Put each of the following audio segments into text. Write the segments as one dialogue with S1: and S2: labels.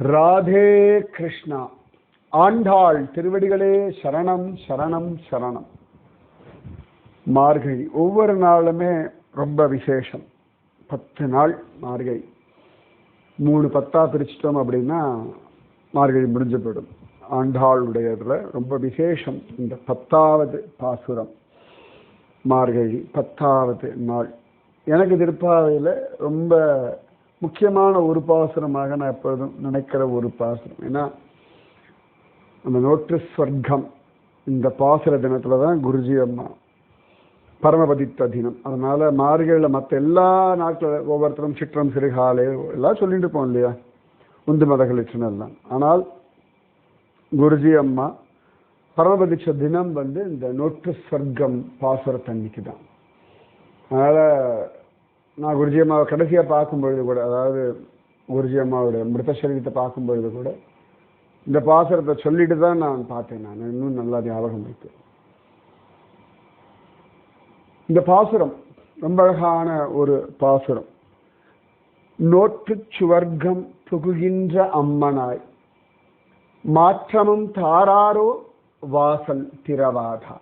S1: ராதே கிருஷ்ணா. ஆண்டாள் திருவடிகளே சரணம் சரணம் சரணம். மார்கழி ஒவ்வொரு நாளுமே ரொம்ப விசேஷம். பத்து நாள் மார்கழி. மூணு பத்தா பிரிச்சிட்டோம் அப்படின்னா மார்கழி முடிஞ்சு போயிடும் ஆண்டாளுடையதுல ரொம்ப விசேஷம். இந்த பத்தாவது பாசுரம் மார்கழி பத்தாவது நாள். எனக்கு திருப்பாவையில் ரொம்ப முக்கியமான ஒரு பாசுரமாக நான் எப்பொழுதும் நினைக்கிற ஒரு பாசுரம். ஏன்னா அந்த நோட்டு ஸ்வர்க்கம் இந்த பாசுர தினத்தில் தான் குருஜி அம்மா பரமபதித்த தினம். அதனால் மார்கழியில் மற்ற எல்லா நாட்கள் ஒவ்வொருத்தரும் சிற்றம் சிறுகாலை எல்லாம் சொல்லிட்டு இருப்போம் இல்லையா? உந்து மதகளிச்சுன்னு எல்லாம். ஆனால் குருஜி அம்மா பரமபதிச்ச தினம் வந்து இந்த நோட்டு ஸ்வர்க்கம் பாசுரத்தன்னைக்கு தான் அதனால் நான் குருஜி அம்மாவை கடைசியாக பார்க்கும்பொழுது கூட அதாவது குருஜி அம்மாவுடைய மிருத சரீரத்தை பார்க்கும்பொழுது கூட இந்த பாசுரத்தை சொல்லிட்டு தான் நான் பார்த்தேன் நான். இன்னும் நல்லா ஞாபகம் இருக்கு. இந்த பாசுரம் ரொம்ப அழகான ஒரு பாசுரம். நோற்று சுவர்க்கம் புகுகின்ற அம்மனாய் மாற்றமும் தாராரோ வாசல் திரவாதா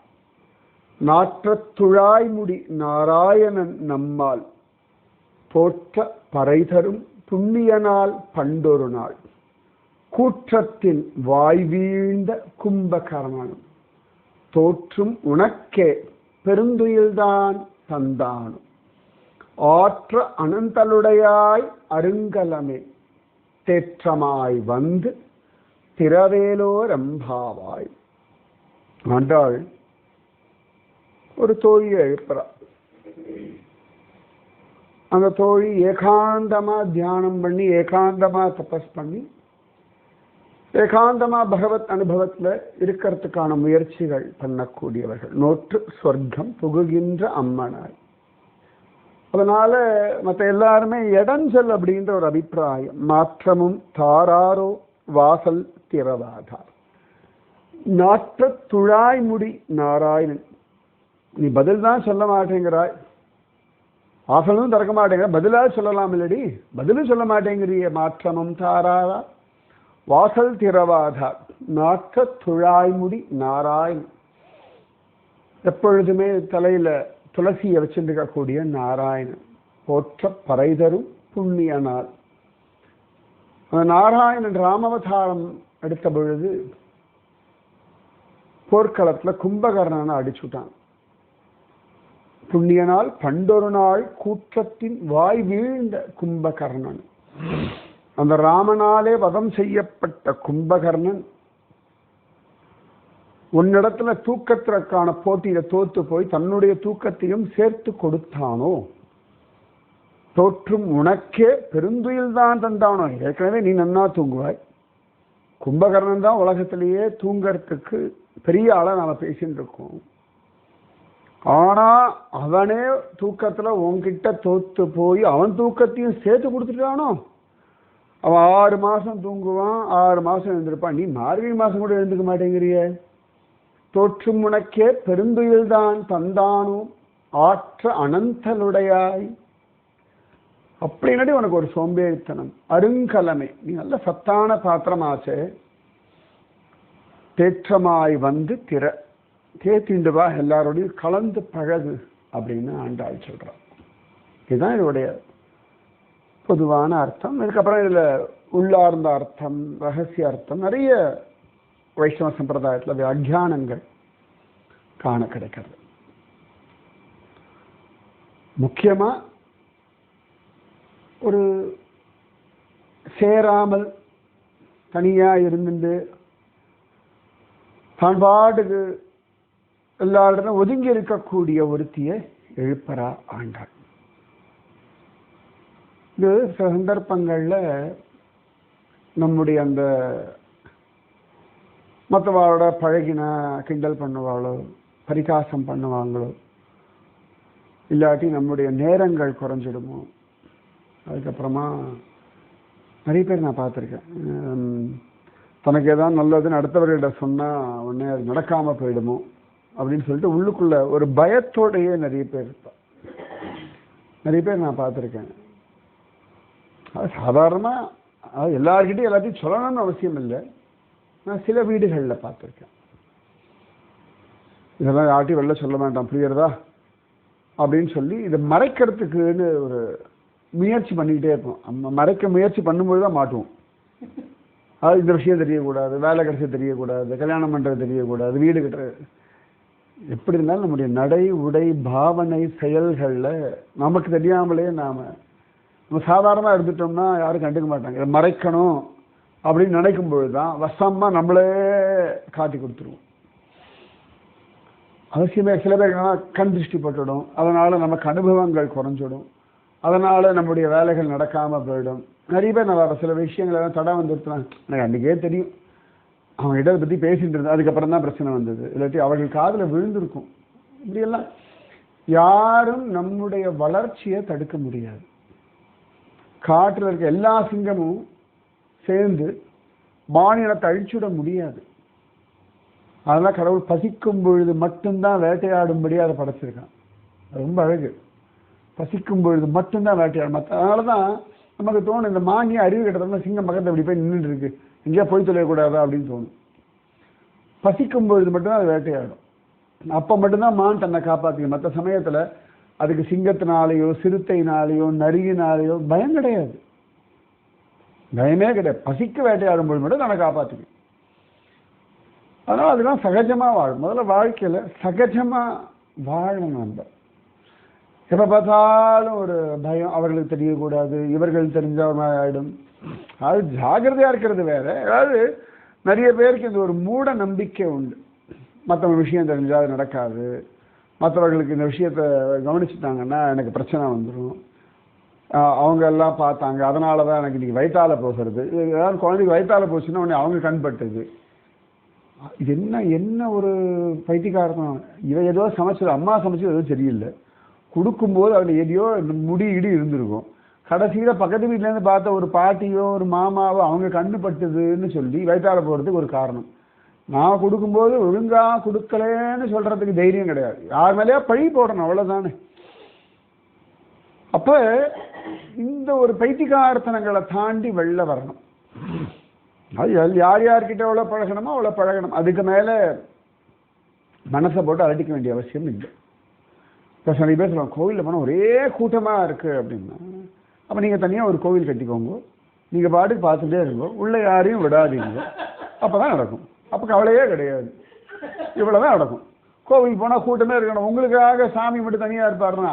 S1: நாற்றத்துழாய்முடி நாராயணன் நம்மால் போற்ற பறைதரும் புண்ணியனால் பண்டொரு நாள். கூற்றத்தின் வாய் வீழ்ந்த கும்பகர்மனும் தோற்றும் உனக்கே பெருந்துயில்தான் தந்தானும் ஆற்ற அனந்தலுடையாய் அருங்கலமே. தேற்றமாய் வந்து திரவேலோ ரம்பாவாய் ஆண்டாள் ஒரு தோழியை எழுப்புறார் அந்த தோழி ஏகாந்தமா தியானம் பண்ணி ஏகாந்தமா தபஸ் பண்ணி ஏகாந்தமா பகவத் அனுபவத்தில் இருக்கிறதுக்கான முயற்சிகள் பண்ணக்கூடியவர்கள். நோற்று சொர்க்கம் புகுகின்ற அம்மனாய் அதனால மற்ற எல்லாருமே இடஞ்சல் அப்படின்ற ஒரு அபிப்பிராயம். மாற்றமும் தாராரோ வாசல் திறவாதார் நாற்ற துழாய்முடி நாராயணன். நீ பதில் தான் சொல்ல மாட்டேங்கிறாய். வாசலும் திறக்க மாட்டேங்கிற பதிலாக சொல்லலாம் இல்லடி. பதிலும் சொல்ல மாட்டேங்கிறிய. மாற்றமும் தாராரா வாசல் திறவாதா. நாக்க துழாய்முடி நாராயண். எப்பொழுதுமே தலையில் துளசியை வச்சிருக்கக்கூடிய நாராயணன் போற்ற பறைதரும் புண்ணிய நாள். அந்த நாராயணன் ராமவதாரம் எடுத்த பொழுது போர்க்களத்தில் கும்பகர்ணனை அடிச்சுட்டான். புண்ணிய நாள் பண்டொரு நாள் கூற்றத்தின் வாய் வீழ்ந்த கும்பகர்ணன். அந்த ராமனாலே வதம் செய்யப்பட்ட கும்பகர்ணன் உன்னிடத்துல தூக்கத்திற்கான போட்டியில தோத்து போய் தன்னுடைய தூக்கத்தையும் சேர்த்து கொடுத்தானோ? தோற்றும் உனக்கே பெருந்துயில் தான் தந்தானோ? ஏற்கனவே நீ நன்னா தூங்குவாய். கும்பகர்ணன் தான் உலகத்திலேயே தூங்கறதுக்கு பெரிய ஆளா நாம பேசிட்டு இருக்கோம். ஆனால் அவனே தூக்கத்தில் உன்கிட்ட தோத்து போய் அவன் தூக்கத்தையும் சேர்த்து கொடுத்துட்டானோ? அவன் ஆறு மாதம் தூங்குவான் ஆறு மாதம் எழுந்திருப்பான். நீ மார்கழி மாதம் கூட எழுந்துக்க மாட்டேங்கிறிய. தோற்றும் உனக்கே பெருந்துயில்தான் தந்தானும் ஆற்ற அனந்தலுடையாய் அப்படின்னாடி உனக்கு ஒரு சோம்பேறித்தனம் அருங்கலமை. நீ நல்ல சத்தான பாத்திரமாச்சே. தேற்றமாய் வந்து திற. தேத்திண்டு வா எல்லாரோடையும் கலந்து பழகு அப்படின்னு ஆண்டாள் சொல்றான் இதுதான் இதோடைய பொதுவான அர்த்தம். இதுக்கப்புறம் இதுல உள்ளார்ந்த அர்த்தம் ரகசிய அர்த்தம் நிறைய வைஷ்ணவ சம்பிரதாயத்தில் வியாக்கியானங்கள் காண கிடைக்கிறது. முக்கியமா ஒரு சேராமல் தனியா இருந்துட்டு தான் பாட்டுக்கு எல்லாரிடம் ஒதுங்கி இருக்கக்கூடிய ஒருத்தியை எழுப்பரா ஆண்டாள். இது சில சந்தர்ப்பங்களில் நம்முடைய அந்த மற்றவாளோட பழகின கிண்டல் பண்ணுவாளோ பரிகாசம் பண்ணுவாங்களோ இல்லாட்டி நம்முடைய நேரங்கள் குறைஞ்சிடுமோ? அதுக்கப்புறமா நிறைய பேர் நான் பார்த்துருக்கேன். தனக்கு ஏதாவது நல்லதுன்னு அடுத்தவர்கிட்ட சொன்னால் உடனே அது நடக்காமல் போயிடுமோ? அப்படின்னு சொல்லிட்டு உள்ளுக்குள்ள ஒரு பயத்தோடையே நிறைய பேர் இருப்பான் நிறைய பேர் நான் பார்த்துருக்கேன். அது சாதாரணமாக அதாவது எல்லார்கிட்டையும் எல்லாத்தையும் சொல்லணும்னு அவசியம் இல்லை. நான் சில வீடுகளில் பார்த்துருக்கேன். இதெல்லாம் யார்ட்டையும் வெளில சொல்ல வேண்டாம் புரியுறதா அப்படின்னு சொல்லி இதை மறைக்கிறதுக்குன்னு ஒரு முயற்சி பண்ணிக்கிட்டே இருப்போம். மறைக்க முயற்சி பண்ணும்போது தான் மாட்டுவோம். அது இந்த விஷயம் தெரியக்கூடாது வேலை கிடைச்ச தெரியக்கூடாது கல்யாணம் பண்ணுறது தெரியக்கூடாது வீடு கட்டுறது எப்படி இருந்தாலும் நம்முடைய நடை உடை பாவனை செயல்களில் நமக்கு தெரியாமலே நாம் நம்ம சாதாரணமாக எடுத்துட்டோம்னா யாரும் கண்டுக்க மாட்டாங்க. இதை மறைக்கணும் அப்படின்னு நினைக்கும் பொழுது தான் வசமாக நம்மளே காட்டி கொடுத்துருவோம். அவசியமே சில பேர் கண் திருஷ்டி பட்டுடும் அதனால் நமக்கு அனுபவங்கள் குறைஞ்சிடும். அதனால் நம்முடைய வேலைகள் நடக்காமல் போயிடும். நிறைய பேர் நான் சில விஷயங்கள் எல்லாம் தடை வந்துருக்கலாம் எனக்கு அன்றைக்கே தெரியும். அவங்ககிட்ட அதை பற்றி பேசிட்டு இருந்தேன் அதுக்கப்புறம் தான் பிரச்சனை வந்தது. இல்லாட்டி அவர்கள் காதில் விழுந்திருக்கும். இப்படியெல்லாம் யாரும் நம்முடைய வளர்ச்சியை தடுக்க முடியாது. காட்டில் இருக்க எல்லா சிங்கமும் சேர்ந்து மாநிலத்தை அழிச்சுட முடியாது. அதெல்லாம் கடவுள் பசிக்கும் பொழுது மட்டும்தான் வேட்டையாடும்படி அதை படைச்சிருக்கான். ரொம்ப அழகு. பசிக்கும் பொழுது மட்டும்தான் வேட்டையாடும். மற்ற அதனால தான் நமக்கு தோணும் இந்த மாங்கி அறிவு கிட்டத்தட்ட சிங்கம் பக்கத்தில் இப்படி போய் நின்றுட்டு இருக்கு. எங்கேயா போய் தொலையக்கூடாதா அப்படின்னு தோணும். பசிக்கும் பொழுது மட்டும்தான் அது வேட்டையாடும். அப்போ மட்டும்தான் மான் தன்னை காப்பாற்றிக்கும் மற்ற சமயத்தில் அதுக்கு சிங்கத்தினாலேயோ சிறுத்தைனாலேயோ நரியினாலேயோ பயம் கிடையாது. பயமே கிடையாது. பசிக்கு வேட்டையாடும் பொழுது மட்டும் தன்னை காப்பாற்றிக்கும் அதனால் அதெல்லாம் சகஜமாக வாழும். முதல்ல வாழ்க்கையில் சகஜமாக வாழணும் நம்ம. எப்போ பார்த்தாலும் ஒரு பயம் அவர்களுக்கு தெரியக்கூடாது இவர்கள் தெரிஞ்ச மாதிரி ஆகிடும் அது ஜாகிரதையாக இருக்கிறது வேற. அதாவது நிறைய பேருக்கு இந்த ஒரு மூட நம்பிக்கை உண்டு. மற்றவங்க விஷயம் தெரிஞ்சால் அது நடக்காது. மற்றவர்களுக்கு இந்த விஷயத்தை கவனிச்சுட்டாங்கன்னா எனக்கு பிரச்சனை வந்துடும் அவங்க எல்லாம் பார்த்தாங்க. அதனால தான் எனக்கு இன்னைக்கு வயிற்றால போகிறது. ஏதாவது குழந்தைக்கு வயிற்றால போச்சுன்னா உடனே அவங்க கண்பட்டுது இது என்ன என்ன ஒரு பைத்தியக்காரத்தம் இவன் ஏதோ சமைச்சது அம்மா சமைச்சது எதுவும் சரியில்லை. கொடுக்கும்போது அதில் எதையோ முடி இடி இருந்திருக்கும். கடைசியில் பக்கத்து வீட்டிலேருந்து பார்த்த ஒரு பாட்டியோ ஒரு மாமாவோ அவங்க கண்ணு பட்டுதுன்னு சொல்லி வயிற்றால போகிறதுக்கு ஒரு காரணம். நான் கொடுக்கும்போது ஒழுங்காக கொடுக்கலன்னு சொல்கிறதுக்கு தைரியம் கிடையாது. யார் மேலேயா பழி போடணும் அவ்வளோதானே அப்போ இந்த ஒரு பைத்திகார்த்தனங்களை தாண்டி வெளில வரணும். அது யார் யார்கிட்ட எவ்வளோ பழகணுமோ அவ்வளோ பழகணும். அதுக்கு மேலே மனசை போட்டு அலட்டிக்க வேண்டிய அவசியம் இல்லை. இப்போ சில பேர் சொல்லுவாங்க கோவிலில் போனால் ஒரே கூட்டமாக இருக்குது அப்படின்னா அப்போ நீங்கள் தனியாக ஒரு கோவில் கட்டிக்கோங்க. நீங்கள் பாட்டுக்கு பார்த்துட்டே இருங்கோ. உள்ளே யாரையும் விடாதீங்க. அப்போ தான் நடக்கும். அப்போ கவலையே கிடையாது. இவ்வளோ தான் நடக்கும். கோவில் போனால் கூட்டமே இருக்கணும். உங்களுக்காக சாமி மட்டும் தனியாக இருப்பார்னா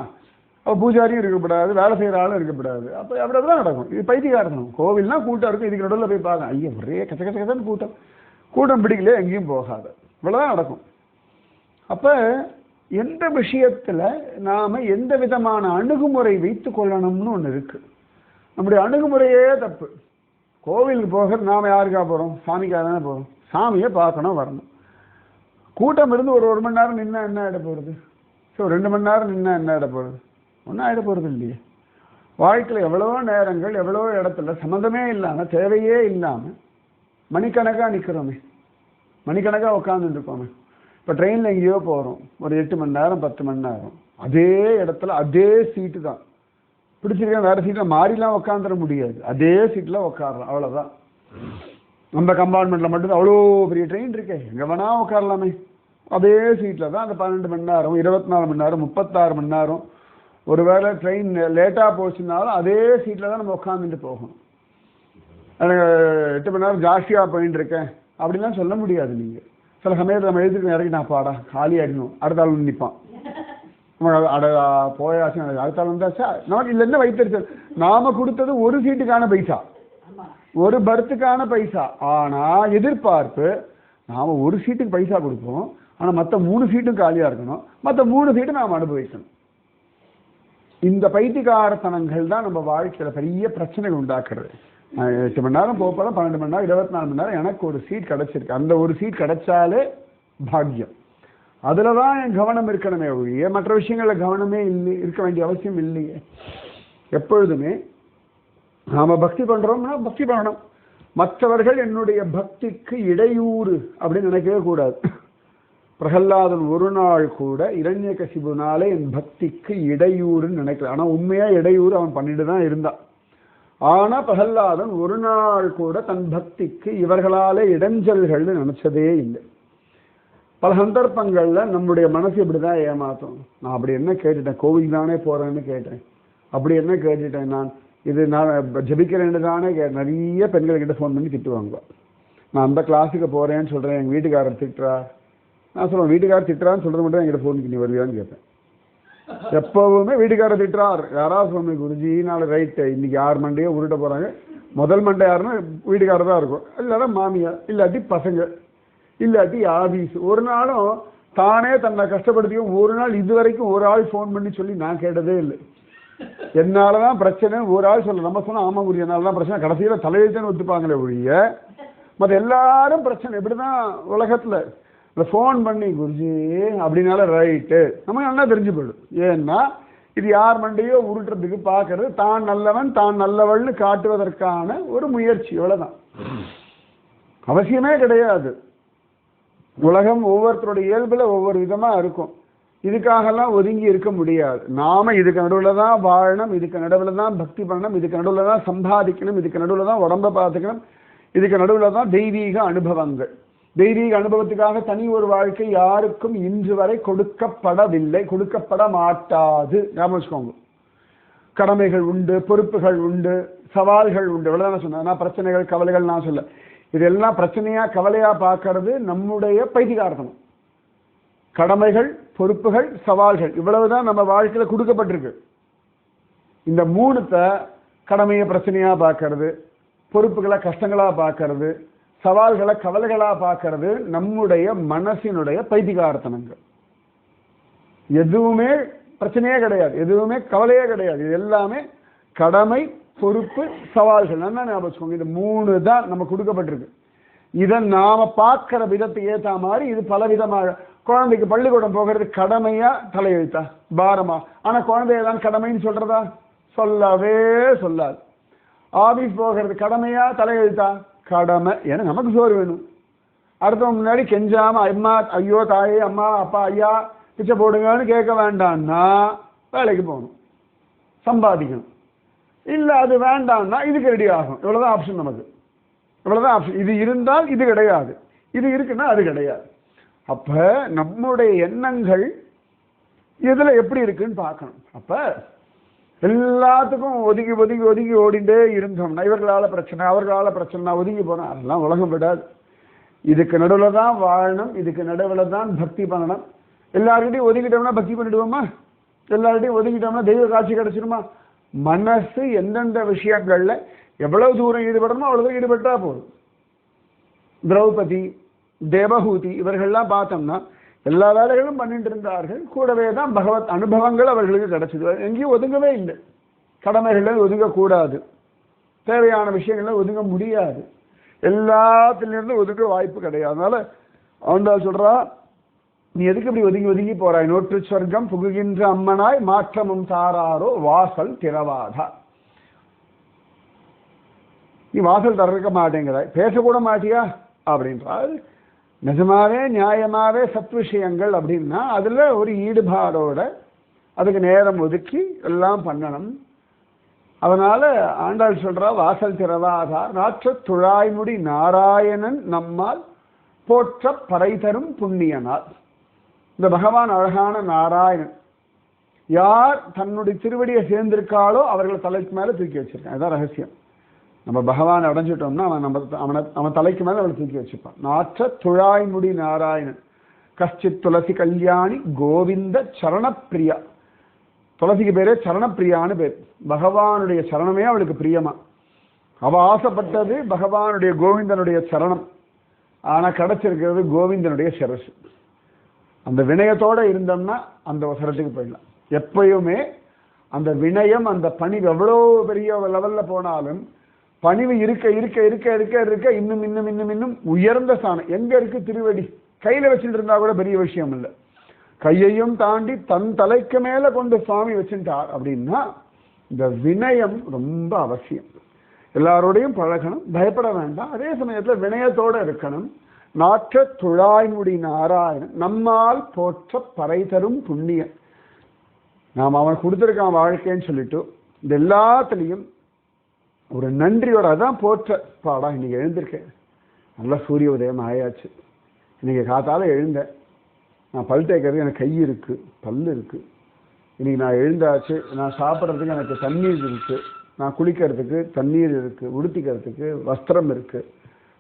S1: அப்போ பூஜாரியும் இருக்கக்கூடாது வேலை செய்கிற ஆளும் இருக்கக்கூடாது அப்போ அப்படி தான் நடக்கும். இது பைத்தியக்காரணும் கோவில்னா கூட்டம் இருக்கும். இதுக்கு நடுவில் போய் பார்க்க ஐயா ஒரே கச்ச கச்ச கச்சன்னு கூட்டம். கூட்டம் பிடிக்கல எங்கேயும் போகாது. இவ்வளோதான் நடக்கும். அப்போ எந்த விஷயத்தில் நாம் எந்த விதமான அணுகுமுறை வைத்து கொள்ளணும்னு ஒன்று இருக்குது நம்முடைய அணுகுமுறையே தப்பு. கோவிலுக்கு போக நாம் யாருக்காக போகிறோம் சாமிக்காக தானே போகிறோம் சாமியை பார்க்கணும் வரணும். கூட்டம் இருந்து ஒரு ஒரு மணி நேரம் நின்னா என்ன ஆகிட போகிறது ஸோ ரெண்டு மணி நேரம் நின்னா என்ன ஆகிட போகிறது ஒன்றும் ஆகிட போகிறது இல்லையே. வாழ்க்கையில் எவ்வளவோ நேரங்கள் எவ்வளவோ இடத்துல சம்மந்தமே இல்லாமல் தேவையே இல்லாமல் மணிக்கணக்காக நிற்கிறோமே மணிக்கணக்காக உட்காந்துட்டு இருக்கோமே. இப்போ ட்ரெயினில் எங்கேயோ போகிறோம் ஒரு எட்டு மணி நேரம் பத்து மணி நேரம். அதே இடத்துல அதே சீட்டு தான். பிடிச்சிருக்கேன் வேறு சீட்டில் மாறிலாம் உட்காந்துட முடியாது. அதே சீட்டில் உட்காரலாம் அவ்வளோதான் நம்ம கம்பார்ட்மெண்ட்டில் மட்டும்தான். அவ்வளோ பெரிய ட்ரெயின் இருக்கே. எங்கே வேணால் உட்காரலாமே அதே சீட்டில் தான் அந்த பன்னெண்டு மணி நேரம் இருபத்தி நாலு மணி நேரம் முப்பத்தாறு மணி நேரம். ஒருவேளை ட்ரெயின் லேட்டாக போச்சுனாலும் அதே சீட்டில் தான் நம்ம உட்காந்துட்டு போகணும். எனக்கு எட்டு மணி நேரம் ஜாஸ்தியாக போயின்னு இருக்கேன். அப்படிலாம் சொல்ல முடியாது நீங்கள் சில சமயத்தில் நம்ம எழுதிட்டு இறங்கிட்டான் பாடா காலி ஆகிடணும் அடுத்த ஆள் நிற்பான் நம்ம அட போயாச்சு அடுத்த ஆள் வந்தாச்சா? நமக்கு இல்லை என்ன வைத்தறிச்சல்? நாம கொடுத்தது ஒரு சீட்டுக்கான பைசா. ஒரு பர்த்துக்கான பைசா. ஆனால் எதிர்பார்ப்பு நாம் ஒரு சீட்டுக்கு பைசா கொடுப்போம். ஆனால் மற்ற மூணு சீட்டும் காலியாக இருக்கணும். மற்ற மூணு சீட்டும் நாம் அனுபவிக்கணும். இந்த பைத்தியகாரத்தனங்கள் தான் நம்ம வாழ்க்கையில் பெரிய பிரச்சனைகள் உண்டாக்குறது. எட்டு மணி நேரம் போகிறேன் பன்னெண்டு மணி நேரம் இருபத்தி நாலு மணி நேரம் எனக்கு ஒரு சீட் கிடச்சிருக்கு. அந்த ஒரு சீட் கிடைச்சாலே பாக்கியம். அதில் தான் என் கவனம் இருக்கணுமே ஒழிய மற்ற விஷயங்களில் கவனமே இல்லை இருக்க வேண்டிய அவசியம் இல்லையே எப்பொழுதுமே நாம் பக்தி பண்ணுறோம்னா பக்தி பண்ணணும் மற்றவர்கள் என்னுடைய பக்திக்கு இடையூறு அப்படின்னு நினைக்கவே கூடாது. பிரகல்லாதன் ஒரு நாள் கூட இரண்ய கசிபுனாலே என் பக்திக்கு இடையூறுன்னு நினைக்கல. ஆனால் உண்மையாக இடையூறு அவன் பண்ணிட்டு தான் இருந்தான். ஆனா பிரகல்லாதன் ஒரு நாள் கூட தன் பக்திக்கு இவர்களாலே இடைஞ்சல்கள்னு நினைச்சதே இல்லை. பல சந்தர்ப்பங்கள்ல நம்முடைய மனசு இப்படிதான் ஏமாத்தும். நான் அப்படி என்ன கேட்டுட்டேன்? கோவில் தானே போறேன்னு கேட்டேன். அப்படி என்ன கேட்டுட்டேன் நான்? இது நான் ஜபிக்கிறேன்னு தானே நிறைய பெண்கள்கிட்ட ஃபோன் பண்ணி திட்டுவாங்க. நான் அந்த கிளாஸுக்கு போறேன்னு சொல்றேன் எங்க வீட்டுக்காரர் திட்டுறா நான் சொல்லுவேன் வீட்டுக்காரர் திட்டுறான்னு சொல்றது மட்டும் என்கிட்ட ஃபோன் பண்ணி வருவியான்னு கேட்பேன் எப்பவுமே வீட்டுக்காரர் திட்டுறார். யாராவது சொன்ன குருஜி நாளை ரைட்டு. இன்னைக்கு யார் மண்டையோ உருட்ட போறாங்க. முதல் மண்டை யாருன்னா வீட்டுக்காரர் தான் இருக்கும். இல்லாட்டா மாமியார் இல்லாட்டி பசங்க இல்லாட்டி ஆபீஸ். ஒரு நாளும் தானே தன்னை கஷ்டப்படுத்தியும் ஒரு நாள் இது வரைக்கும் ஒரு ஆள் ஃபோன் பண்ணி சொல்லி நான் கேட்டதே இல்லை. என்னாலதான் பிரச்சனை ஒரு ஆள் சொல்ல நம்ம சொன்னா ஆமா குரு என்னால தான் பிரச்சனை. கடைசியில தலையெழுத்துன்னு ஒத்துப்பாங்களே ஒழிய மற்ற எல்லாரும் பிரச்சனை. இப்படிதான் உலகத்துல இல்லை ஃபோன் பண்ணி குருஜி அப்படின்னால ரைட்டு நமக்கு நல்லா தெரிஞ்சு போயிடும். ஏன்னா இது யார் மண்டையோ உருட்டுறதுக்கு பார்க்கறது தான் நல்லவன் தான் நல்லவள்னு காட்டுவதற்கான ஒரு முயற்சி இவ்வளோதான் அவசியமே கிடையாது. உலகம் ஒவ்வொருத்தருடைய இயல்பில் ஒவ்வொரு விதமாக இருக்கும். இதுக்காகலாம் ஒதுங்கி இருக்க முடியாது. நாம இதுக்கு நடுவில் தான் வாழணும் இதுக்கு நடுவில் தான் பக்தி பண்ணணும் இதுக்கு நடுவில் தான் சம்பாதிக்கணும் இதுக்கு நடுவில் தான் உடம்ப பார்த்துக்கணும் இதுக்கு நடுவில் தான் தெய்வீக அனுபவங்கள். தெய்வீக அனுபவத்துக்காக தனி ஒரு வாழ்க்கை யாருக்கும் இன்று வரை கொடுக்கப்படவில்லை கொடுக்கப்பட மாட்டாது ஞாபகம் வச்சுக்கோங்க. கடமைகள் உண்டு பொறுப்புகள் உண்டு சவால்கள் உண்டு. இவ்வளவுதான் சொன்னேன். நான் பிரச்சனைகள் கவலைகள் நான் சொல்ல. இதெல்லாம் பிரச்சனையா கவலையா பார்க்கறது நம்முடைய பைத்திகார்த்தம் கடமைகள் பொறுப்புகள் சவால்கள் இவ்வளவுதான் நம்ம வாழ்க்கையில கொடுக்கப்பட்டிருக்கு. இந்த மூணுத்த கடமையை பிரச்சனையா பார்க்கறது பொறுப்புகளை கஷ்டங்களா பார்க்கறது சவால்களை கவலைகளா பார்க்கறது நம்முடைய மனசினுடைய பைத்திகார்த்தனங்கள் எதுவுமே பிரச்சனையே கிடையாது எதுவுமே கவலையே கிடையாது. இது எல்லாமே கடமை பொறுப்பு சவால்கள். நல்லா ஞாபகம் வச்சுக்கோங்க இது மூணு தான் நம்ம கொடுக்கப்பட்டிருக்கு. இதை நாம பார்க்கிற விதத்தை ஏற்ற மாதிரி இது பல விதமாக குழந்தைக்கு பள்ளிக்கூடம் போகிறது கடமையா தலையெழுத்தா? பாரமா. ஆனா குழந்தைய தான் கடமைன்னு சொல்றதா? சொல்லவே சொல்லாது. ஆபீஸ் போகிறது கடமையா தலையெழுத்தா? கடமை ஏன்னா நமக்கு சோறு வேணும். அடுத்தவங்க முன்னாடி கெஞ்சாம அம்மா ஐயோ தாயே அம்மா அப்பா ஐயா பிச்சை போடுங்கன்னு கேட்க வேண்டாம்னா வேலைக்கு போகணும். சம்பாதிக்கணும். இல்லை அது வேண்டாம்னா இதுக்கு ரெடி ஆகும் இவ்வளோதான் ஆப்ஷன் நமக்கு. இவ்வளோதான் ஆப்ஷன் இது இருந்தால் இது கிடையாது. இது இருக்குன்னா அது கிடையாது. அப்போ நம்முடைய எண்ணங்கள் இதில் எப்படி இருக்குன்னு பார்க்கணும். அப்போ எல்லாத்துக்கும் ஒதுக்கி ஒதுக்கி ஒதுக்கி ஓடிண்டே இருந்தோம்னா இவர்களால் பிரச்சனை அவர்களால் பிரச்சனை ஒதுங்கி போனால் அதெல்லாம் உலகம் விடாது. இதுக்கு நடுவில் தான் வாழணும் இதுக்கு நடுவில் தான் பக்தி பண்ணணும். எல்லார்கிட்டையும் ஒதுக்கிட்டோம்னா பக்தி பண்ணிடுவோமா? எல்லார்கிட்டையும் ஒதுக்கிட்டோம்னா தெய்வ காட்சி கிடைச்சிருமா? மனசு எந்தெந்த விஷயங்களில் எவ்வளவு தூரம் ஈடுபடணுமோ அவ்வளோதான் ஈடுபட்டால் போதும். திரௌபதி தேவஹூதி இவர்கள்லாம் பார்த்தோம்னா எல்லா வேலைகளும் பண்ணிட்டு இருந்தார்கள். கூடவே தான் பகவத் அனுபவங்கள் அவர்களுக்கு கிடைச்சது. எங்கேயும் ஒதுங்கவே இல்லை. கடமைகளில் ஒதுங்கக்கூடாது. தேவையான விஷயங்கள்ல ஒதுங்க முடியாது. எல்லாத்துலேருந்தும் ஒதுங்க வாய்ப்பு கிடையாது. அதனால ஆண்டாள் சொல்கிறா நீ எதுக்கு இப்படி ஒதுங்கி ஒதுங்கி போறாய்? நோற்று சொர்க்கம் புகுகின்ற அம்மனாய் மாற்றமும் தாராரோ வாசல் திறவாதா? நீ வாசல் திறக்க மாட்டேங்கிறாய். பேசக்கூட மாட்டியா? அப்படின்றால் நிஜமாவே நியாயமாவே சத் விஷயங்கள் அப்படின்னா அதில் ஒரு ஈடுபாடோட அதுக்கு நேரம் ஒதுக்கி எல்லாம் பண்ணணும். அதனால் ஆண்டாள் சொல்கிறா வாசல் திறவாதார் நாற்ற துழாய்முடி நாராயணன் நம்மால் போற்ற பறை தரும் புண்ணியனார் இந்த பகவான் அழகான நாராயணன். யார் தன்னுடைய திருவடியை சேர்ந்திருக்காளோ அவர்களை தலைக்கு மேலே தூக்கி வச்சிருக்கான். அதுதான் ரகசியம். நம்ம பகவான் அடைஞ்சிட்டோம்னா அவன் நம்ம அவனை அவன் தலைக்கு மேலே அவளை தூக்கி வச்சுப்பான். நாற்ற துழாய்முடி நாராயணன். கஷ்டித் துளசி கல்யாணி கோவிந்த சரணப்பிரியா. துளசிக்கு பேரே சரணப்பிரியான்னு பேர். பகவானுடைய சரணமே அவளுக்கு பிரியமா. அவ ஆசைப்பட்டது பகவானுடைய கோவிந்தனுடைய சரணம். ஆனால் கிடைச்சிருக்கிறது கோவிந்தனுடைய சிரசு. அந்த வினயத்தோடு இருந்தோம்னா அந்த அவசரத்துக்கு போயிடலாம். எப்பயுமே அந்த வினயம் அந்த பணி எவ்வளோ பெரிய லெவலில் போனாலும் பணிவு இருக்க இருக்க இருக்க இருக்க இருக்க இன்னும் இன்னும் இன்னும் இன்னும் உயர்ந்த ஸ்தானம் எங்க இருக்கு திருவடி? கையில வச்சுட்டு இருந்தா கூட பெரிய விஷயம் இல்லை. கையையும் தாண்டி தன் தலைக்கு மேல கொண்டு சுவாமி வச்சுட்டார் அப்படின்னா இந்த வினயம் ரொம்ப அவசியம். எல்லாரோடையும் பழகணும் பயப்பட வேண்டாம். அதே சமயத்துல வினயத்தோட இருக்கணும். நாற்ற துழாய்முடி நாராயணன் நம்மால் போற்ற பறை தரும் புண்ணியன். நாம் அவன் கொடுத்துருக்கான் வாழ்க்கைன்னு சொல்லிட்டு இந்த எல்லாத்துலேயும் ஒரு நன்றியோட அதான் போற்ற. பாடா இன்னைக்கு எழுந்திருக்கேன். நல்லா சூரிய உதயம் ஆயாச்சு. இன்னைக்கு காத்தால எழுந்தேன் நான் பல் தேய்க்கிறது எனக்கு கை இருக்கு. பல் இருக்கு. இன்னைக்கு நான் எழுந்தாச்சு. நான் சாப்பிட்றதுக்கு எனக்கு தண்ணீர் இருக்கு. நான் குளிக்கிறதுக்கு தண்ணீர் இருக்கு. உடுத்திக்கிறதுக்கு வஸ்திரம் இருக்கு.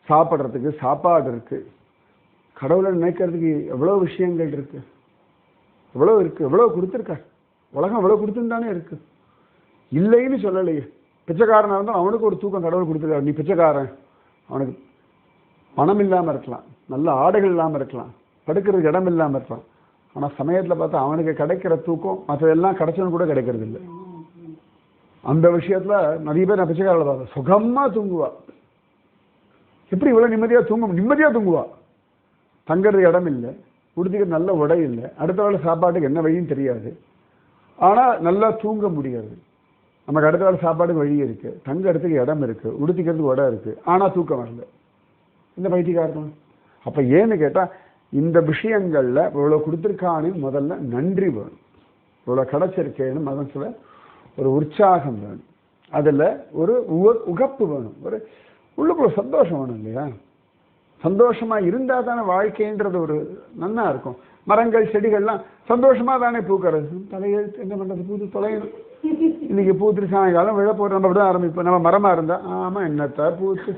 S1: சாப்பிட்றதுக்கு சாப்பாடு இருக்கு. கடவுளை நினைக்கிறதுக்கு எவ்வளோ விஷயங்கள் இருக்கு. எவ்வளோ இருக்கு. எவ்வளோ கொடுத்துருக்க உலகம் எவ்வளோ கொடுத்துருந்தானே இருக்கு. இல்லைன்னு சொல்லலையே. பிச்சைக்காரனாக இருந்தால் அவனுக்கு ஒரு தூக்கம் கடவுள் கொடுத்துருக்காரு. நீ பிச்சைக்காரன். அவனுக்கு பணம் இல்லாமல் இருக்கலாம். நல்ல ஆடைகள் இல்லாமல் இருக்கலாம். படுக்கிறதுக்கு இடம் இல்லாமல் இருக்கலாம். ஆனால் சமயத்தில் பார்த்தா அவனுக்கு கிடைக்கிற தூக்கம் மற்றதெல்லாம் கிடைச்சவனு கூட கிடைக்கிறது இல்லை. அந்த விஷயத்தில் நிறைய பேர் நான் பிச்சைக்காரில் பார்த்தேன். சுகமாக தூங்குவா. எப்படி இவ்வளோ நிம்மதியாக தூங்க நிம்மதியாக தூங்குவா. தங்குறது இடம் இல்லை. உடுத்திக்கிற நல்ல உடை இல்லை. அடுத்த வேளை சாப்பாட்டுக்கு என்ன வழின்னு தெரியாது. ஆனால் நல்லா தூங்க முடியாது. நமக்கு அடுத்த வேலை சாப்பாடு வழி இருக்கு. தங்க இடத்துக்கு இடம் இருக்கு. உடுத்திக்கிறதுக்கு இடம் இருக்கு. ஆனால் தூக்கம் வரல. இந்த பைத்தியக்காரன் அப்போ ஏன்னு கேட்டால் இந்த விஷயங்களில் இவ்வளோ கொடுத்துருக்கான்னு முதல்ல நன்றி வேணும். இவ்வளோ கிடைச்சிருக்கேன்னு மனசில் ஒரு உற்சாகம் வேணும். அதில் ஒரு உவ- உகப்பு வேணும். ஒரு உள்ளுக்குள்ள சந்தோஷம் வேணும் இல்லையா? சந்தோஷமா இருந்தா தானே வாழ்க்கைன்றது ஒரு நன்னா இருக்கும். மரங்கள் செடிகள்லாம் சந்தோஷமாக தானே பூக்கிறது? தலையெழுத்து என்ன பண்ணுறது பூத்து தொலையணும். இன்னைக்கு பூத்துட்டு சாயங்காலம் விழ போற நம்ம அப்படிதான் ஆரம்பிப்போம். நம்ம மரமாக இருந்தால் ஆமாம் என்னத்த பூத்து?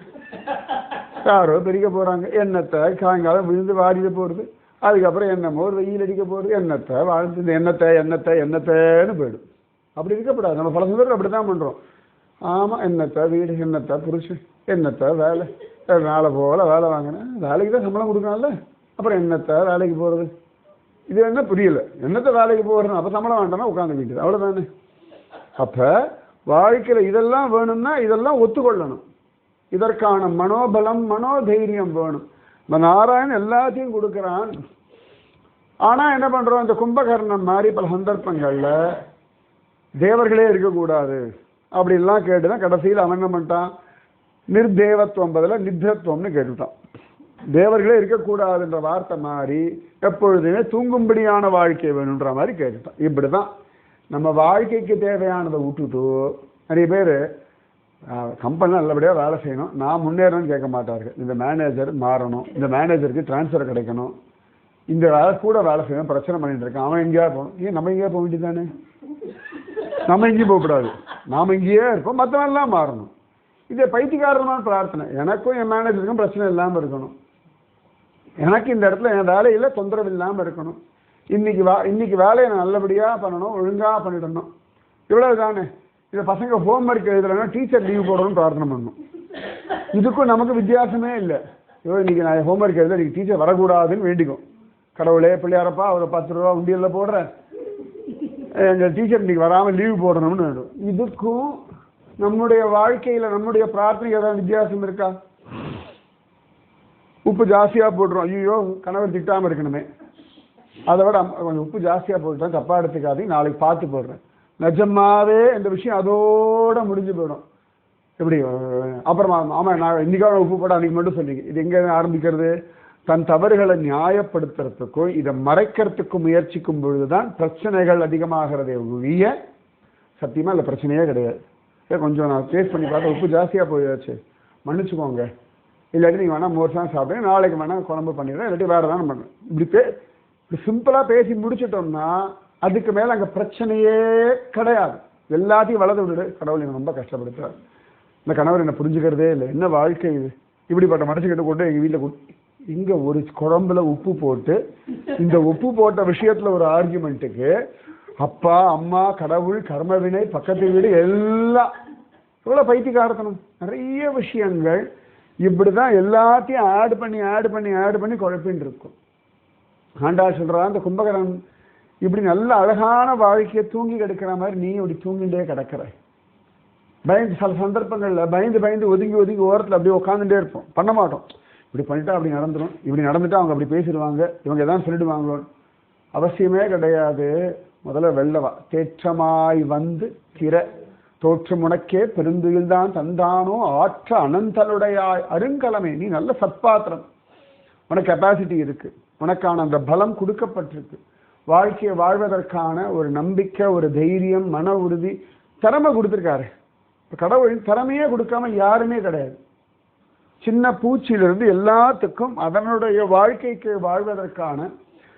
S1: யாரோ பிரிக்க போகிறாங்க என்னத்தை சாயங்காலம் விழுந்து வாடிட்டு போகிறது அதுக்கப்புறம் என்னமோ ஒரு வெயில் அடிக்க போகிறது என்னத்தை வாழ்ந்து இந்த எண்ணத்தை எண்ணத்தை எண்ணத்தைன்னு போயிடும். அப்படி இருக்கக்கூடாது. நம்ம பல பேர் அப்படி தான் பண்ணுறோம் ஆமாம் என்னத்தை வீடு என்னத்தை புருஷன் என்னத்தை வேலை. வேலை போகல வேலை வாங்கினேன். வேலைக்கு தான் சம்பளம் கொடுக்கணும்ல அப்புறம் என்னத்தை வேலைக்கு போகிறது இது என்ன புரியல. என்னத்தை வேலைக்கு போகிறோம் அப்போ சம்பளம் வேண்டாம்னா உட்காந்து வேண்டியது அவ்வளோதானே அப்போ வாழ்க்கையில் இதெல்லாம் வேணும்னா இதெல்லாம் ஒத்துக்கொள்ளணும். இதற்கான மனோபலம் மனோதைரியம் வேணும். இந்த நாராயணன் எல்லாத்தையும் கொடுக்குறான். ஆனால் என்ன பண்ணுறோம் இந்த கும்பகர்ணன் மாதிரி பல சந்தர்ப்பங்களில் தேவர்களே இருக்கக்கூடாது. அப்படிலாம் கேட்டுதான் கடைசியில் அவன் என்ன பண்ணிட்டான்? நிர்தேவத்துவம் பதில் நித்தத்துவம்னு கேட்டுட்டான். தேவர்களே இருக்கக்கூடாதுன்ற வார்த்தை மாதிரி எப்பொழுதுமே தூங்கும்படியான வாழ்க்கை வேணுன்ற மாதிரி கேட்டுட்டான் இப்படிதான். நம்ம வாழ்க்கைக்கு தேவையானதை விட்டுட்டு நிறைய பேர் கம்பெனி நல்லபடியாக வேலை செய்யணும். நான் முன்னேறணும்னு கேட்க மாட்டார்கள். இந்த மேனேஜர் மாறணும். இந்த மேனேஜருக்கு ட்ரான்ஸ்ஃபர் கிடைக்கணும். இந்த வேலை கூட வேலை செய்யணும். பிரச்சனை பண்ணிட்டு இருக்கேன். அவன் எங்கேயா போகணும்? ஏன் நம்ம எங்கேயா போக வேண்டியதானே நம்ம எங்கேயும் போகக்கூடாது நாம் இங்கேயே இருப்போம். மற்றவெல்லாம் மாறணும். இது பைத்தியக்காரமான பிரார்த்தனை. எனக்கும் என் மேனேஜருக்கும் பிரச்சனை இல்லாமல் இருக்கணும். எனக்கு இந்த இடத்துல என் வேலையில் தொந்தரவு இல்லாமல் இருக்கணும். இன்னைக்கு வா இன்னைக்கு வேலையை நான் நல்லபடியாக பண்ணணும் ஒழுங்காக பண்ணிடணும். இவ்வளவு தானே. இதை பசங்க ஹோம் ஒர்க் எழுதலைன்னா டீச்சர் லீவ் போடணும்னு பிரார்த்தனை பண்ணணும் இதுக்கும் நமக்கு வித்தியாசமே இல்லை. ஐயோ இன்றைக்கி நான் ஹோம் ஒர்க் எழுத இன்றைக்கி டீச்சர் வரக்கூடாதுன்னு வேண்டிக்கும். கடவுளே பிள்ளையாரப்பா ஒரு பத்து ரூபா உண்டியலில் போடுறேன். எங்கள் டீச்சர் இன்றைக்கி வராமல் லீவ் போடணும்னு வேண்டும் இதுக்கும் நம்முடைய வாழ்க்கையில் நம்முடைய பிரார்த்தனைக்கு ஏதாவது வித்தியாசம் இருக்கா? உப்பு ஜாஸ்தியாக போடுறோம். ஐயோ கணவர் திட்டாமல் இருக்கணுமே. அதை விட கொஞ்சம் உப்பு ஜாஸ்தியாக போட்டுட்டேன் தப்பாக எடுத்துக்காதீங்க நாளைக்கு பார்த்து போடுறேன். நிஜமாவே இந்த விஷயம் அதோட முடிஞ்சு போயிடும். எப்படி அப்புறமா ஆமாம் நான் இன்னைக்காக உப்பு போட அன்றைக்கி மட்டும் சொன்னீங்க. இது எங்கே ஆரம்பிக்கிறது? தன் தவறுகளை நியாயப்படுத்துறதுக்கும் இதை மறைக்கிறதுக்கும் முயற்சிக்கும் பொழுதுதான் பிரச்சனைகள் அதிகமாகிறதே ஒழிய சத்தியமாக இல்லை பிரச்சனையே கிடையாது. கொஞ்சம் நான் டேஸ்ட் பண்ணி பார்த்தா உப்பு ஜாஸ்தியாக போயாச்சு. மன்னிச்சுக்கோங்க. இல்லாட்டி நீங்கள் வேணால் மோர் சாதம் சாப்பிடுங்க நாளைக்கு வேணால் குழம்பு பண்ணிடுறேன் இல்லாட்டி வேறு தானே பண்ணுறேன் இப்படி பே இப்படி சிம்பிளாக பேசி முடிச்சிட்டோம்னா அதுக்கு மேலே அங்கே பிரச்சனையே கிடையாது. எல்லாத்தையும் வளர்த்து விட்டுடு. கடவுள் என்னை ரொம்ப கஷ்டப்படுத்துறாரு. இந்த கணவர் என்னை புரிஞ்சுக்கிறதே இல்லை. என்ன வாழ்க்கை இது? இப்படிப்பட்ட மனுஷங்கிட்ட கொண்டு எங்கள் வீட்டில் இங்கே ஒரு குழம்புல உப்பு போட்டு இந்த உப்பு போட்ட விஷயத்தில் ஒரு ஆர்கியூமெண்ட்டுக்கு அப்பா அம்மா கடவுள் கர்மவினை பக்கத்து வீடு எல்லாம். எவ்வளோ பைத்தியக்காரத்தனம். நிறைய விஷயங்கள் இப்படி தான் எல்லாத்தையும் ஆட் பண்ணி ஆட் பண்ணி ஆட் பண்ணி குழப்பின்னு இருக்கும். ஆண்டா சொல்றான் அந்த கும்பகரன் இப்படி நல்ல அழகான வாழ்க்கையை தூங்கி கிடக்கிற மாதிரி நீ இப்படி தூங்கிட்டே கிடக்கிற. பயந்து சில சந்தர்ப்பங்களில் பயந்து பயந்து ஒதுங்கி ஒதுங்கி ஓரத்தில் அப்படியே உட்காந்துட்டே இருப்போம். பண்ண மாட்டோம். இப்படி பண்ணிட்டா அப்படி நடந்துடும் இப்படி நடந்துட்டா அவங்க அப்படி பேசிடுவாங்க. இவங்க எதாவது சொல்லிடுவாங்களோ. அவசியமே கிடையாது. முதல்ல வெள்ளவா தேற்றமாய் வந்து திற தோற்றம் உனக்கே பெருந்துயில் தான் தந்தானோ ஆற்ற அனந்தலுடைய அருங்கலமே. நீ நல்ல சத்பாத்திரம். உனக்கு கெப்பாசிட்டி இருக்கு. உனக்கான அந்த பலம் கொடுக்கப்பட்டிருக்கு. வாழ்க்கையை வாழ்வதற்கான ஒரு நம்பிக்கை ஒரு தைரியம் மன உறுதி திறமை கொடுத்துருக்காரு. இப்போ கடவுள் திறமையே கொடுக்காம யாருமே கிடையாது. சின்ன பூச்சியிலிருந்து எல்லாத்துக்கும் அதனுடைய வாழ்க்கைக்கு வாழ்வதற்கான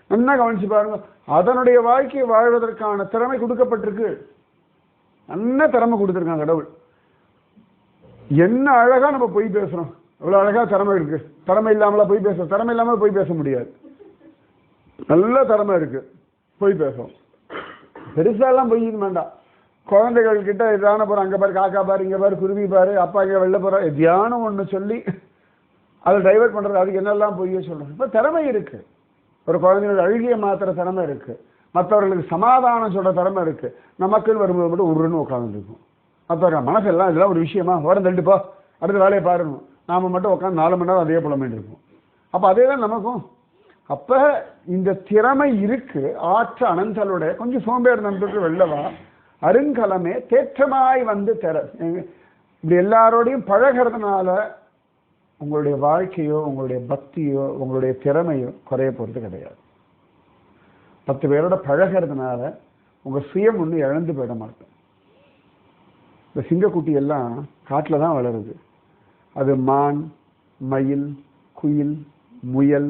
S1: நல்லா கவனிச்சு பாருங்க அதனுடைய வாழ்க்கையை வாழ்வதற்கான திறமை கொடுக்கப்பட்டிருக்கு. நல்ல திறமை கொடுத்துருக்கான் கடவுள். என்ன அழகா நம்ம பொய் பேசுறோம். அவ்வளோ அழகா திறமை இருக்கு. திறமை இல்லாமல பொய் பேசுறோம் திறமை இல்லாமல் போய் பேச முடியாது. நல்ல திறமை இருக்கு. பொய் பேசுறோம் பெருசாலாம் போய் வேண்டாம். குழந்தைகள் கிட்ட இதான போற அங்க பாரு காக்கா பாரு இங்க பாரு குருவி பாரு அப்பா இங்க வெளில போற தியானம் ஒண்ணு சொல்லி அதை டைவெர்ட் பண்றது அதுக்கு என்னெல்லாம் பொய்யே சொல்றோம் இப்ப திறமை இருக்கு. ஒரு குழந்தையோட அழுகிய மாத்திர திறமை இருக்கு. மற்றவர்களுக்கு சமாதானம் சொல்கிற திறமை இருக்குது நமக்குன்னு வரும்போது மட்டும் உருன்னு உட்காந்துருக்கும் மற்றவர்கள் மனசெல்லாம் இதெல்லாம் ஒரு விஷயமா? ஓரம் தள்ளிப்போ அடுத்த வேலையை பாருங்க. நாம மட்டும் உட்காந்து நாலு மணி நேரம் அதே போல இருப்போம் அப்போ அதே தான் நமக்கும். அப்போ இந்த திறமை இருக்குது ஆற்ற அனந்தலுடைய கொஞ்சம் சோம்பேறி நண்பர்கள் வெள்ளவா அருங்கலமே தேற்றமாய் வந்து தர இப்படி எல்லாரோடையும் பழகிறதுனால உங்களுடைய வாழ்க்கையோ உங்களுடைய பக்தியோ உங்களுடைய திறமையோ குறைய போகிறது கிடையாது. பத்து பேரோட பழகிறதுனால உங்கள் சுயம் ஒன்று இழந்து போயிட மாட்டேன். இந்த சிங்கக்குட்டி எல்லாம் காட்டில் தான் வளருது. அது மான் மயில் குயில் முயல்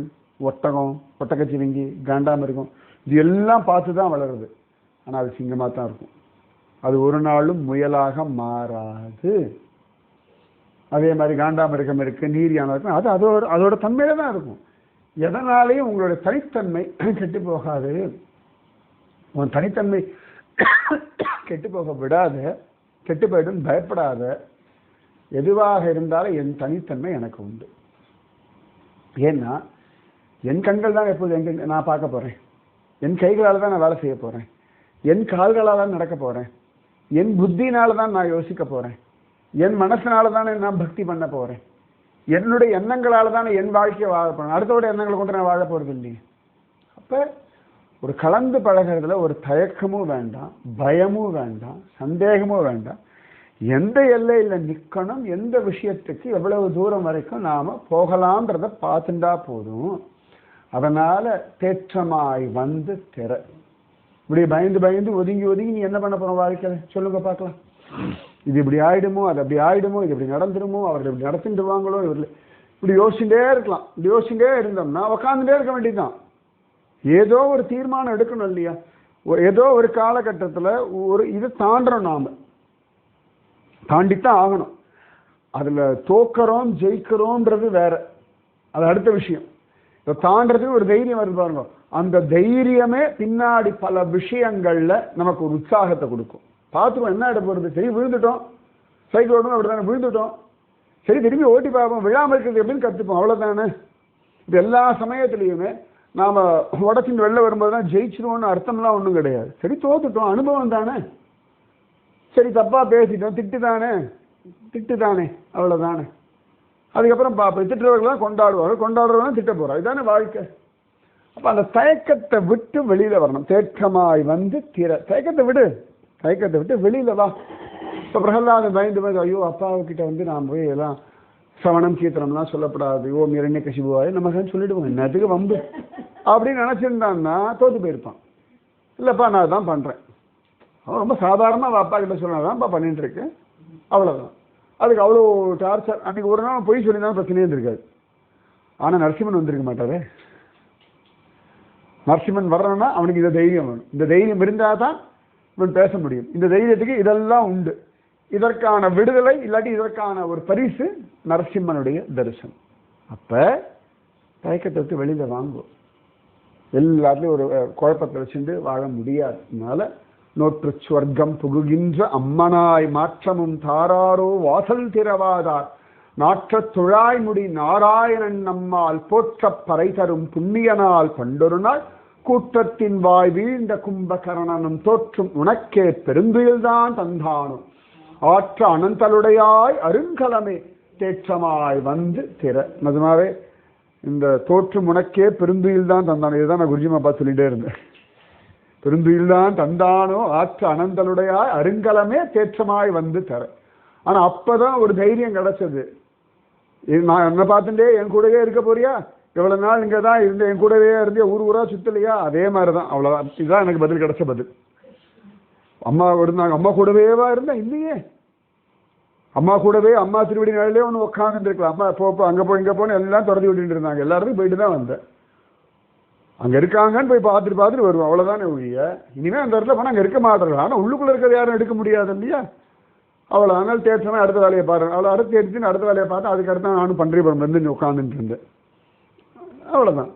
S1: ஒட்டகம் ஒட்டக்கச்சிவிங்கி காண்டாமிருகம் இது எல்லாம் பார்த்து தான் வளருது. ஆனால் அது சிங்கமாக தான் இருக்கும். அது ஒரு நாளும் முயலாக மாறாது. அதே மாதிரி காண்டாமிருகம் இருக்கு நீர் யானை இருக்கும் அது அதோட அதோட தன்மையில தான் இருக்கும். எதனாலையும் உங்களுடைய தனித்தன்மை கெட்டு போகாது? உன் தனித்தன்மை கெட்டு போக விடாத கெட்டு போயிடும் பயப்படாத. எதுவாக இருந்தாலும் என் தனித்தன்மை எனக்கு உண்டு. ஏன்னா என் கண்கள் தான் எப்போது எங்க நான் பார்க்க போகிறேன் என் கைகளால் தான் நான் வேலை செய்ய போகிறேன் என் கால்களால் தான் நடக்க போகிறேன் என் புத்தினால் தான் நான் யோசிக்க போகிறேன் என் மனசினால தானே நான் பக்தி பண்ண போகிறேன் என்னுடைய எண்ணங்களால் தானே என் வாழ்க்கையை வாழ போகிறேன் அடுத்தோட எண்ணங்களை கொண்டு நான் வாழ போகிறது இல்லையே. அப்போ ஒரு கலந்து பழகிறதுல ஒரு தயக்கமும் வேண்டாம் பயமும் வேண்டாம் சந்தேகமும் வேண்டாம். எந்த எல்லையில் நிற்கணும் எந்த விஷயத்துக்கு எவ்வளவு தூரம் வரைக்கும் நாம் போகலான்றத பார்த்துட்டா போதும். அதனால் தேற்றமாய் வந்து திற. இப்படி பயந்து பயந்து ஒதுங்கி ஒதுங்கி நீ என்ன பண்ண போகிறோம் வாழ்க்கையில்? சொல்லுங்க பார்க்கலாம். இது இப்படி ஆயிடுமோ அது அப்படி ஆயிடுமோ இது இப்படி நடந்துருமோ அவர்கள் இப்படி நடத்திடுவாங்களோ இவர்கள் இப்படி யோசிச்சுட்டே இருக்கலாம். இப்படி யோசிச்சுட்டே இருந்தோம்னா உக்காந்துட்டே இருக்க வேண்டியதுதான். ஏதோ ஒரு தீர்மானம் எடுக்கணும் இல்லையா? ஏதோ ஒரு காலகட்டத்தில் ஒரு இது தாண்டணும் நாம். தாண்டித்தான் ஆகணும். அதில் தோக்கிறோம் ஜெயிக்கிறோன்றது வேற. அது அடுத்த விஷயம். இதை தாண்டதுக்கு ஒரு தைரியம் வருது பாருங்க. அந்த தைரியமே பின்னாடி பல விஷயங்களில் நமக்கு ஒரு உற்சாகத்தை கொடுக்கும். பார்த்துருவோம் என்ன ஆயிட போகிறது சரி விழுந்துட்டோம். சைக்கிள் ஓடணும் அப்படி தானே விழுந்துட்டோம். சரி திரும்பி ஓட்டி பார்ப்போம். விழாமல் இருக்கிறது எப்படின்னு கற்றுப்போம் அவ்வளோதானே இது எல்லா சமயத்துலேயுமே நாம் உடச்சிட்டு வெளில வரும்போது தான் ஜெயிச்சிருவோம்னு அர்த்தம்லாம் ஒன்றும் கிடையாது. சரி தோத்துட்டோம். அனுபவம் தானே? சரி தப்பாக பேசிட்டோம். திட்டு தானே திட்டு தானே அவ்வளோதானே அதுக்கப்புறம் பார்ப்போம். திட்டுறவர்கள் கொண்டாடுவார்கள். கொண்டாடுறவங்க திட்ட போகிறோம் இதுதானே வாழ்க்கை. அப்போ அந்த தயக்கத்தை விட்டு வெளியில் வரணும். தேக்கமாய் வந்து திற தயக்கத்தை விடு. தயக்கத்தை விட்டு வெளியில வா. இப்போ பிரகலாதன் பயந்து பயந்து ஐயோ அப்பாவுக்கிட்ட வந்து நான் போய் எல்லாம் சவணம் கீர்த்தனம்லாம் சொல்லப்படாது. ஓம் இரண்ய கசிபுவாய் நம்ம சொல்லிடுவோம். என்னத்துக்கு வம்பு? அப்படின்னு நினைச்சிருந்தான்னா தோத்து போயிருப்பான். இல்லைப்பா நான் அதான் பண்ணுறேன் அவன் ரொம்ப சாதாரணமாக அப்பா கிட்ட சொன்னாதான்ப்பா பண்ணிட்டு இருக்கேன் அவ்வளோதான் அதுக்கு அவ்வளோ டார்ச்சர் அன்னைக்கு ஒரு நாள் பொய் சொல்லியிருந்தாலும் பிரச்சனையே இருந்திருக்காது. ஆனால் நரசிம்மன் வந்திருக்க மாட்டாரே. நரசிம்மன் வர்றவனா அவனுக்கு இந்த தைரியம் வேணும். இந்த தைரியம் இருந்தால் தான் இவன் பேச முடியும். இந்த தைரியத்துக்கு இதெல்லாம் உண்டு. இதற்கான விடுதலை இல்லாட்டி இதற்கான ஒரு பரிசு நரசிம்மனுடைய தரிசனம். அப்போ தயக்கத்தை விட்டு வெளியில வாங்குவோம். எல்லாத்துலேயும் ஒரு குழப்பத்தை வச்சுட்டு வாழ முடியாது அதனால நோற்று சுவர்க்கம் புகுகின்ற அம்மனாய் மாற்றமும் தாராரோ வாசல் திறவாதார். நாற்றத் துழாய்முடி நாராயணன் நம்மால் போற்ற பறை தரும் புண்ணியனால் பண்டொரு நாள் கூட்டத்தின் வாய் வீழ்ந்த கும்பகரணனும் தோற்றும் உனக்கே பெருந்துயில்தான் தந்தானும். ஆற்ற அனந்தலுடையாய் அருங்கலமே தேற்றமாய் வந்து திற. நிஜமாவே இந்த தோற்றும் உனக்கே பெருந்துயில் தான் தந்தானோ. இதுதான் நான் குருஜிமா பார்த்து சொல்லிட்டே இருந்தேன். பெருந்துயில் தான் தந்தானோ ஆற்ற அனந்தலுடையாய் அருங்கலமே தேற்றமாய் வந்து தர ஆனால் அப்போதான் ஒரு தைரியம் கிடைச்சது. இது நான் என்ன பார்த்துட்டே என் கூடவே இருக்க போறியா? இவ்வளவு நாள் இங்கே தான் இருந்து என் கூடவே இருந்து ஊர் ஊரா சுத்தலையா? அதே மாதிரி தான் அவ்வளோதான் இதுதான் எனக்கு பதில் கிடைச்ச பதில். அம்மா இருந்தாங்க அம்மா கூடவேவா இருந்தேன் இல்லையே. அம்மா கூடவே அம்மா திருவடி நாளிலே ஒன்று உட்காந்துருக்கலாம் அம்மா போ அங்கே போ இங்கே போன்னு எல்லாம் தொடர்ந்து விட்டுட்டு இருந்தாங்க. எல்லாருக்கும் போயிட்டு தான் வந்தேன். அங்கே இருக்காங்கன்னு போய் பார்த்துட்டு பார்த்துட்டு வருவோம். அவ்வளோதானே ஒழிய. இனிமேல் அந்த இடத்துல போனால் அங்கே இருக்க மாட்டேறாங்க ஆனால் உள்ளுக்குள்ளே இருக்கிறது யாரும் எடுக்க முடியாது இல்லையா? அவ்வளோ அதனால் தேய்ச்சோன்னா அடுத்த வேலையை பாருங்க. அவ்வளோ அடுத்து எடுத்துன்னு அடுத்த வேலையை பார்த்தா அதுக்கு அடுத்து நானும் பண்ணுறேன் வந்து உட்காந்துட்டு இருந்தேன். அவ்வளோதான்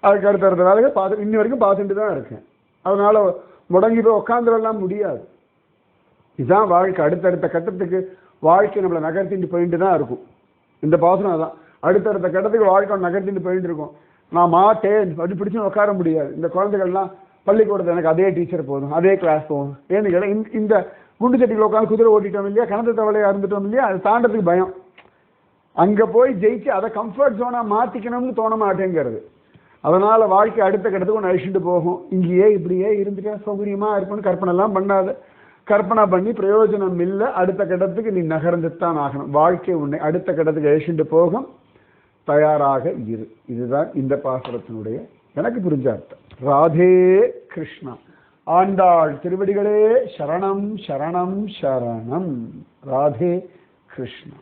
S1: அதுக்கு அடுத்த அடுத்த வேலைகள் பார்த்து இன்னி வரைக்கும் பார்த்துட்டு தான் இருக்கேன். அதனால் முடங்கி போய் உட்காந்துடலாம் முடியாது. இதுதான் வாழ்க்கை. அடுத்தடுத்த கட்டத்துக்கு வாழ்க்கை நம்மளை நகர்த்திட்டு போயிட்டு தான் இருக்கும். இந்த பாசனம் அதான். அடுத்தடுத்த கட்டத்துக்கு வாழ்க்கை நகர்த்திட்டு போயிட்டு இருக்கும். நான் மாட்டேன். அப்படி பிடிச்சு உட்கார முடியாது. இந்த குழந்தைகள்லாம் பள்ளிக்கூடத்தில் எனக்கு அதே டீச்சர் போதும். அதே கிளாஸ் போதும். ஏன்னு கேட்டால் இந்த- இந்த குண்டு சட்டியில் உட்காந்து குதிரை ஓட்டிட்டோம் இல்லையா? கணத்து தவளையா இருந்துட்டோம் இல்லையா? அது தாண்டதுக்கு பயம். அங்கே போய் ஜெயிச்சு அதை கம்ஃபர்ட் ஜோனாக மாற்றிக்கணும்னு தோண மாட்டேங்கிறது. அதனால் வாழ்க்கை அடுத்த கட்டத்துக்கு ஒன்று அழிச்சுட்டு போகும். இங்கேயே இப்படியே இருந்துட்டா சௌகரியமாக இருக்கும்னு கற்பனைலாம் பண்ணாத. கற்பனை பண்ணி பிரயோஜனம் இல்லை. அடுத்த கட்டத்துக்கு நீ நகர்ந்துத்தான் ஆகணும். வாழ்க்கை உன்னை அடுத்த கட்டத்துக்கு அழிச்சுட்டு போகும். தயாராக இரு. இதுதான் இந்த பாசுரத்தினுடைய எனக்கு புரிஞ்ச அர்த்தம். ராதே கிருஷ்ணா. ஆண்டாள் திருவடிகளே சரணம் சரணம் சரணம். ராதே கிருஷ்ணா.